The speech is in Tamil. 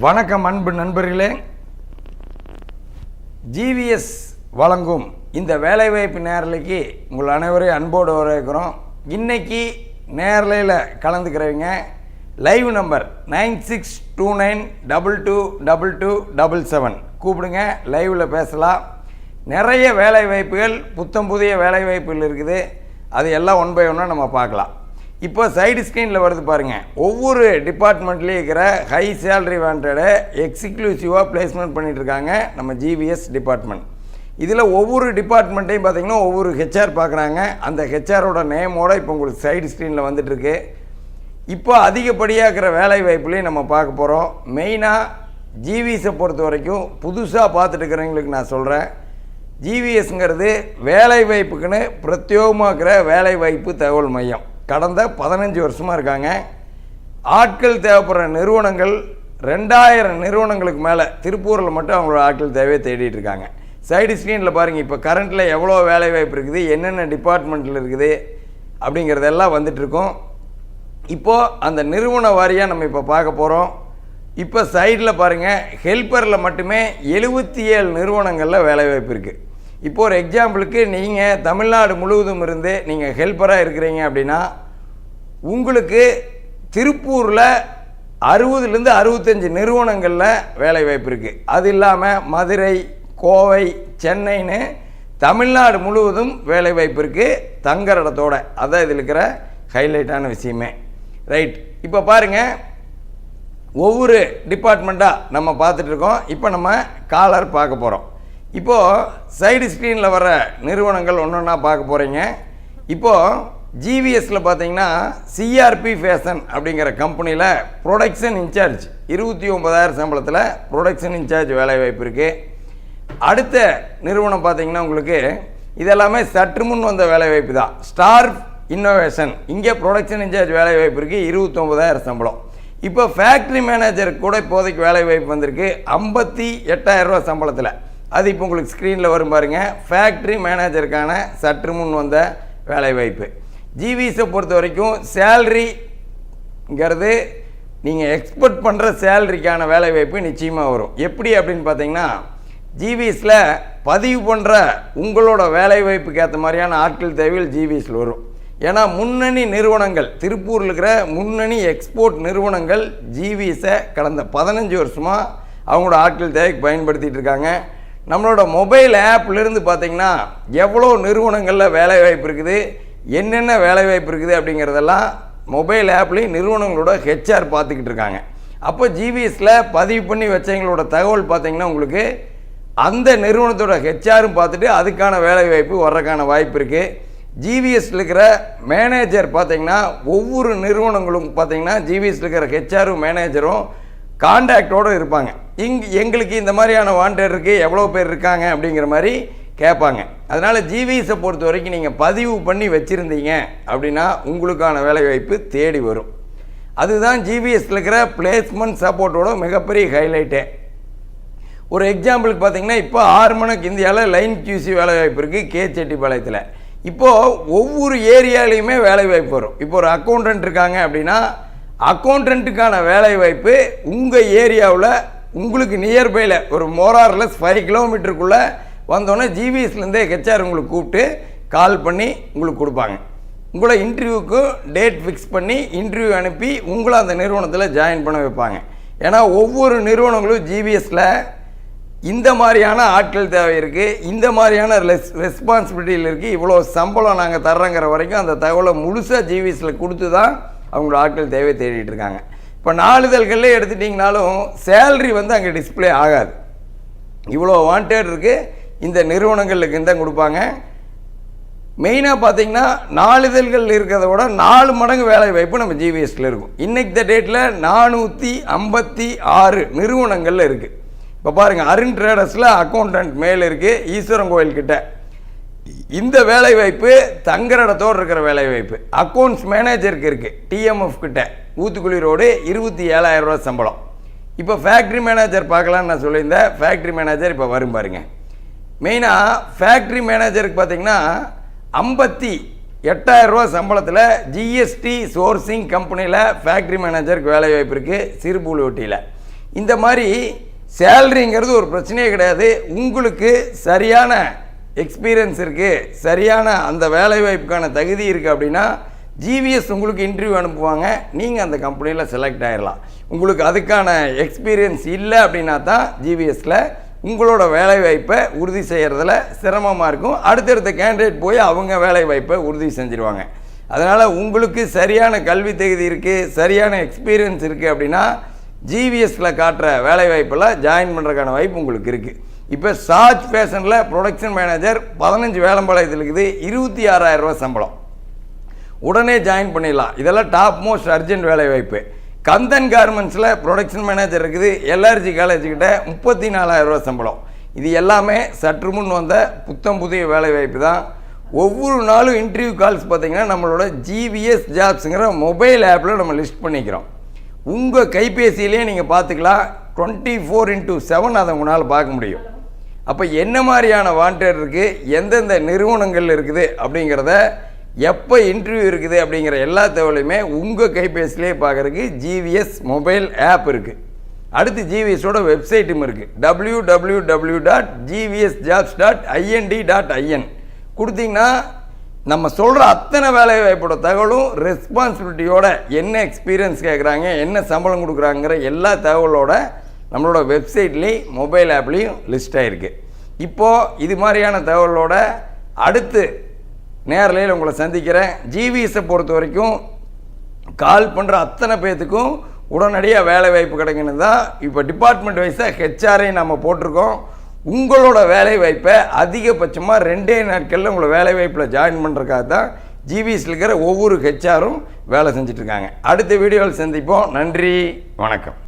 வணக்கம் அன்பு நண்பர்களே. ஜிவிஎஸ் வழங்கும் இந்த வேலைவாய்ப்பு நேரலைக்கு உங்கள் அனைவரையும் அன்போடு வரவேற்கிறோம். இன்னைக்கு நேரலையில் கலந்துக்கிறவங்க live number nine six two nine double two double two double seven. கூப்பிடுங்க லைவில் பேசலாம். நிறைய வேலைவாய்ப்புகள் புத்தம் புதிய வேலைவாய்ப்புகள் இருக்குது. அது எல்லாம் ஒன் பை ஒன்னாக நம்ம பார்க்கலாம். இப்போ சைடு ஸ்க்ரீனில் வருது பாருங்கள் ஒவ்வொரு டிபார்ட்மெண்ட்லேயும் இருக்கிற ஹை சேலரி வாண்டடை எக்ஸிக்ளூசிவாக பிளேஸ்மெண்ட் பண்ணிகிட்ருக்காங்க இருக்காங்க நம்ம ஜிவிஎஸ் டிபார்ட்மெண்ட் இதில் ஒவ்வொரு டிபார்ட்மெண்ட்டையும் பார்த்தீங்கன்னா ஒவ்வொரு ஹெச்ஆர் பார்க்குறாங்க அந்த ஹெச்ஆரோட நேமோட இப்போ உங்களுக்கு சைடு ஸ்க்ரீனில் வந்துட்டுருக்கு இப்போ அதிகப்படியாக இருக்கிற வேலை வாய்ப்புலையும் நம்ம பார்க்க போகிறோம் மெயினாக ஜிவிஎஸை பொறுத்த வரைக்கும் புதுசாக பார்த்துட்டு இருக்கிறவங்களுக்கு நான் சொல்கிறேன் ஜிவிஎஸ்ங்கிறது வேலை வாய்ப்புக்குன்னு இருக்கிற வேலை வாய்ப்பு தகவல் மையம். கடந்த பதினஞ்சு வருஷமாக இருக்காங்க. ஆட்கள் தேவைப்படுற நிறுவனங்கள் ரெண்டாயிரம் நிறுவனங்களுக்கு மேலே திருப்பூரில் மட்டும் அவங்களோட ஆட்கள் தேவையை தேடிட்டு இருக்காங்க. சைடு ஸ்க்ரீனில் பாருங்கள் இப்போ கரண்ட்டில் எவ்வளோ வேலைவாய்ப்பு இருக்குது என்னென்ன டிபார்ட்மெண்ட்டில் இருக்குது அப்படிங்கிறதெல்லாம் வந்துட்டுருக்கோம் இப்போது அந்த நிறுவன வாரியாக நம்ம இப்போ பார்க்க போகிறோம் இப்போ சைடில் பாருங்கள் ஹெல்ப்பரில் மட்டுமே எழுபத்தி ஏழு நிறுவனங்களில் வேலைவாய்ப்பு இருக்குது இப்போ ஒரு எக்ஸாம்பிளுக்கு நீங்கள் தமிழ்நாடு முழுவதும் இருந்து நீங்கள் ஹெல்ப்பராக இருக்கிறீங்க அப்படின்னா உங்களுக்கு திருப்பூரில் அறுபதுலேருந்து அறுபத்தஞ்சு நிறுவனங்களில் வேலைவாய்ப்பு இருக்குது அது இல்லாமல் மதுரை கோவை சென்னைன்னு தமிழ்நாடு முழுவதும் வேலைவாய்ப்பு இருக்குது தங்குற இடத்தோட. அதான் இதில் இருக்கிற ஹைலைட்டான விஷயமே. ரைட் இப்போ பாருங்கள் ஒவ்வொரு டிபார்ட்மெண்ட்டாக நம்ம பார்த்துட்ருக்கோம் இப்போ நம்ம காலர் பார்க்க போகிறோம் இப்போது சைடு ஸ்க்ரீனில் வர நிறுவனங்கள் ஒன்று ஒன்றா பார்க்க போகிறீங்க இப்போது ஜிவிஎஸில் பார்த்தீங்கன்னா சிஆர்பி ஃபேஷன் அப்படிங்கிற கம்பெனியில் ப்ரொடக்ஷன் இன்சார்ஜ் இருபத்தி ஒன்பதாயிரம் சம்பளத்தில் ப்ரொடக்ஷன் இன்சார்ஜ் வேலைவாய்ப்பு இருக்குது அடுத்த நிறுவனம் பார்த்தீங்கன்னா உங்களுக்கு இதெல்லாமே சற்று முன் வந்த வேலைவாய்ப்பு தான். ஸ்டார் இன்னோவேஷன் இங்கே ப்ரொடக்ஷன் இன்சார்ஜ் வேலைவாய்ப்பு இருக்குது இருபத்தொம்பதாயிரம் சம்பளம். இப்போ ஃபேக்ட்ரி மேனேஜருக்கு கூட இப்போதைக்கு வேலைவாய்ப்பு வந்திருக்கு. ஐம்பத்தி எட்டாயிரரூவா சம்பளத்தில். அது இப்போ உங்களுக்கு ஸ்க்ரீனில் வரும் பாருங்க. ஃபேக்ட்ரி மேனேஜருக்கான சற்று முன் வந்த வேலைவாய்ப்பு. ஜிவிஸை பொறுத்த வரைக்கும் சேல்ரிங்கிறது நீங்கள் எக்ஸ்பெக்ட் பண்ணுற சேலரிக்கான வேலைவாய்ப்பு நிச்சயமாக வரும். எப்படி அப்படின்னு பார்த்தீங்கன்னா ஜிவிஎஸில் பதிவு பண்ணுற உங்களோட வேலைவாய்ப்புக்கு ஏற்ற மாதிரியான ஆட்கள் தேவையில் ஜிவிஎஸில் வரும். ஏன்னா முன்னணி நிறுவனங்கள் திருப்பூரில் இருக்கிற முன்னணி எக்ஸ்போர்ட் நிறுவனங்கள் ஜிவிஎஸை கடந்த பதினஞ்சு வருஷமாக அவங்களோட ஆட்கள் தேவைக்கு பயன்படுத்திகிட்டு இருக்காங்க. நம்மளோட மொபைல் ஆப்லேருந்து பார்த்தீங்கன்னா எவ்வளோ நிறுவனங்களில் வேலைவாய்ப்பு இருக்குது என்னென்ன வேலைவாய்ப்பு இருக்குது அப்படிங்கிறதெல்லாம் மொபைல் ஆப்லேயும் நிறுவனங்களோட ஹெச்ஆர் பார்த்துக்கிட்டு இருக்காங்க. அப்போ ஜிவிஎஸில் பதிவு பண்ணி வச்சவங்களோட தகவல் பார்த்தீங்கன்னா உங்களுக்கு அந்த நிறுவனத்தோட ஹெச்ஆரும் பார்த்துட்டு அதுக்கான வேலைவாய்ப்பு வர்றதுக்கான வாய்ப்பு இருக்குது ஜிவிஎஸ்ல இருக்கிற மேனேஜர் பார்த்தீங்கன்னா ஒவ்வொரு நிறுவனங்களும் பார்த்தீங்கன்னா ஜிவிஎஸ்ல இருக்கிற ஹெச்ஆரும் மேனேஜரும் கான்டாக்டோடு இருப்பாங்க. இங் எங்களுக்கு இந்த மாதிரியான வாண்டட் இருக்குது எவ்வளோ பேர் இருக்காங்க அப்படிங்கிற மாதிரி கேட்பாங்க. அதனால் ஜிவிஎஸை பொறுத்த வரைக்கும் நீங்கள் பதிவு பண்ணி வச்சுருந்தீங்க அப்படின்னா உங்களுக்கான வேலைவாய்ப்பு தேடி வரும். அதுதான் ஜிவிஎஸ்ல இருக்கிற பிளேஸ்மெண்ட் சப்போர்ட்டோட மிகப்பெரிய ஹைலைட்டே ஒரு எக்ஸாம்பிளுக்கு பார்த்தீங்கன்னா இப்போ ஆறு மணிக்கு இந்தியாவில் லைன் கியூசி வேலைவாய்ப்பு இருக்குது கே செட்டிப்பாளையத்தில் இப்போது ஒவ்வொரு ஏரியாலையுமே வேலைவாய்ப்பு வரும். இப்போ ஒரு அக்கௌண்டன்ட் இருக்காங்க அப்படின்னா அக்கௌண்டண்ட்டுக்கான வேலைவாய்ப்பு உங்கள் ஏரியாவில் உங்களுக்கு நியர்பையில் ஒரு மோரார்லெஸ் ஃபைவ் கிலோமீட்டருக்குள்ளே வந்தோடனே ஜிவிஎஸ்லேருந்தே ஹெச்ஆர் உங்களுக்கு கூப்பிட்டு கால் பண்ணி உங்களுக்கு கொடுப்பாங்க. உங்களை இன்டர்வியூக்கு டேட் ஃபிக்ஸ் பண்ணி இன்டர்வியூ அனுப்பி உங்களை அந்த நிறுவனத்தில் ஜாயின் பண்ண வைப்பாங்க. ஏன்னா ஒவ்வொரு நிறுவனங்களும் ஜிவிஎஸில் இந்த மாதிரியான ஆட்கள் தேவை இருக்குது இந்த மாதிரியான ரெஸ் ரெஸ்பான்சிபிலிட்டியில் இருக்குது இவ்வளோ சம்பளம் நாங்கள் தர்றோங்கிற வரைக்கும் அந்த தகவலை முழுசாக ஜிவிஎஸில் கொடுத்து தான் அவங்களோட ஆட்கள் தேவை தேடிட்டு இருக்காங்க. இப்போ நாளிதழ்களே எடுத்துட்டிங்கனாலும் சேல்ரி வந்து அங்கே டிஸ்ப்ளே ஆகாது. இவ்வளோ வாண்டட் இருக்குது இந்த நிறுவனங்களுக்கு தான் கொடுப்பாங்க. மெயினாக பார்த்தீங்கன்னா நாளிதழ்கள் இருக்கிறத விட நாலு மடங்கு வேலை வாய்ப்பு நம்ம ஜிவிஎஸ்டில் இருக்கும். இன்றைக்கு த டேட்டில் நானூற்றி ஐம்பத்தி ஆறு நிறுவனங்களில் இருக்குது இப்போ பாருங்கள் அருண் ட்ரேடர்ஸில் அக்கௌண்டன்ட் மேல் இருக்குது ஈஸ்வரன் கோயில்கிட்ட இந்த வேலைவாய்ப்பு தங்குற இடத்தோடு இருக்கிற வேலைவாய்ப்பு அக்கௌண்ட்ஸ் மேனேஜருக்கு இருக்குது டிஎம்எஃப் கிட்ட. ஊத்துக்குழி ரோடு இருபத்தி ஏழாயிரம் ரூபா சம்பளம். இப்போ ஃபேக்ட்ரி மேனேஜர் பார்க்கலான்னு நான் சொல்லியிருந்தேன். ஃபேக்ட்ரி மேனேஜர் இப்போ வரும் பாருங்க. மெயினாக ஃபேக்ட்ரி மேனேஜருக்கு பார்த்தீங்கன்னா ஐம்பத்தி எட்டாயிரம் ரூபா சம்பளத்தில் ஜிஎஸ்டி சோர்சிங் கம்பெனியில் ஃபேக்ட்ரி மேனேஜருக்கு வேலை வாய்ப்பு இருக்குது சிறுபூலி ஒட்டியில் இந்த மாதிரி சேல்ரிங்கிறது ஒரு பிரச்சனையே கிடையாது. உங்களுக்கு சரியான எக்ஸ்பீரியன்ஸ் இருக்குது சரியான அந்த வேலைவாய்ப்புக்கான தகுதி இருக்குது அப்படின்னா ஜிவிஎஸ் உங்களுக்கு இன்டர்வியூ அனுப்புவாங்க. நீங்கள் அந்த கம்பெனியில் செலக்ட் ஆகிடலாம் உங்களுக்கு அதுக்கான எக்ஸ்பீரியன்ஸ் இல்லை அப்படின்னா தான் ஜிவிஎஸில் உங்களோட வேலைவாய்ப்பை உறுதி செய்கிறதுல சிரமமாக இருக்கும். அடுத்தடுத்த கேண்டிடேட் போய் அவங்க வேலைவாய்ப்பை உறுதி செஞ்சுருவாங்க. அதனால் உங்களுக்கு சரியான கல்வி தகுதி இருக்குது சரியான எக்ஸ்பீரியன்ஸ் இருக்குது அப்படின்னா ஜிவிஎஸில் காட்டுற வேலைவாய்ப்பில் ஜாயின் பண்ணுறதுக்கான வாய்ப்பு உங்களுக்கு இருக்குது இப்போ சாஜ் ஃபேஷனில் ப்ரொடக்ஷன் மேனேஜர் பதினஞ்சு வேலம்பாளையத்தில் இருக்குது. இருபத்தி ஆறாயிரம் ரூபா சம்பளம். உடனே ஜாயின் பண்ணிடலாம். இதெல்லாம் டாப் மோஸ்ட் அர்ஜென்ட் வேலை வாய்ப்பு கந்தன் கார்மெண்ட்ஸில் ப்ரொடக்ஷன் மேனேஜர் இருக்குது. எல்ஆர்ஜி காலேஜ்கிட்ட முப்பத்தி நாலாயிரம் ரூபா சம்பளம். இது எல்லாமே சற்று முன் வந்த புத்தம் புதிய வேலை வாய்ப்பு தான். ஒவ்வொரு நாளும் இன்டர்வியூ கால்ஸ் பார்த்தீங்கன்னா நம்மளோட ஜிவிஎஸ் ஜாப்ஸுங்கிற மொபைல் ஆப்பில் நம்ம லிஸ்ட் பண்ணிக்கிறோம். உங்கள் கைபேசியிலே நீங்கள் பார்த்துக்கலாம். டுவெண்ட்டி ஃபோர் இன்ட்டு செவன் அதை உங்களால் பார்க்க முடியும். அப்போ என்ன மாதிரியான வாண்டட் இருக்குது எந்தெந்த நிறுவனங்கள் இருக்குது அப்படிங்கிறத எப்போ இன்டர்வியூ இருக்குது அப்படிங்கிற எல்லா தகவலையுமே உங்கள் கைபேசியிலே பார்க்குறதுக்கு ஜிவிஎஸ் மொபைல் ஆப் இருக்குது அடுத்து ஜிவிஎஸோட வெப்சைட்டும் இருக்குது W W W dot GVS jobs dot INT dot IN கொடுத்தீங்கன்னா நம்ம சொல்கிற அத்தனை வேலை வாய்ப்போட தகவலும் ரெஸ்பான்சிபிலிட்டியோட என்ன எக்ஸ்பீரியன்ஸ் கேட்குறாங்க என்ன சம்பளம் கொடுக்குறாங்கிற எல்லா தகவலோட நம்மளோட வெப்சைட்லேயும் மொபைல் ஆப்லேயும் லிஸ்ட் ஆகிருக்கு இப்போது இது மாதிரியான தகவலோட அடுத்து நேரலையில் உங்களை சந்திக்கிறேன். ஜிவிஎஸை பொறுத்த வரைக்கும் கால் பண்ணுற அத்தனை பேர்த்துக்கும் உடனடியாக வேலை வாய்ப்பு கிடைக்கணும் தான். இப்போ டிபார்ட்மெண்ட் வைஸாக ஹெச்ஆரை நம்ம போட்டிருக்கோம். உங்களோட வேலை வாய்ப்பை அதிகபட்சமாக ரெண்டே நாட்களில் உங்களை வேலை வாய்ப்பில் ஜாயின் பண்ணுறதுக்காக தான் ஜிவிஎஸ்ல இருக்கிற ஒவ்வொரு ஹெச்ஆரும் வேலை செஞ்சிட்ருக்காங்க அடுத்த வீடியோவில் சந்திப்போம். நன்றி. வணக்கம்.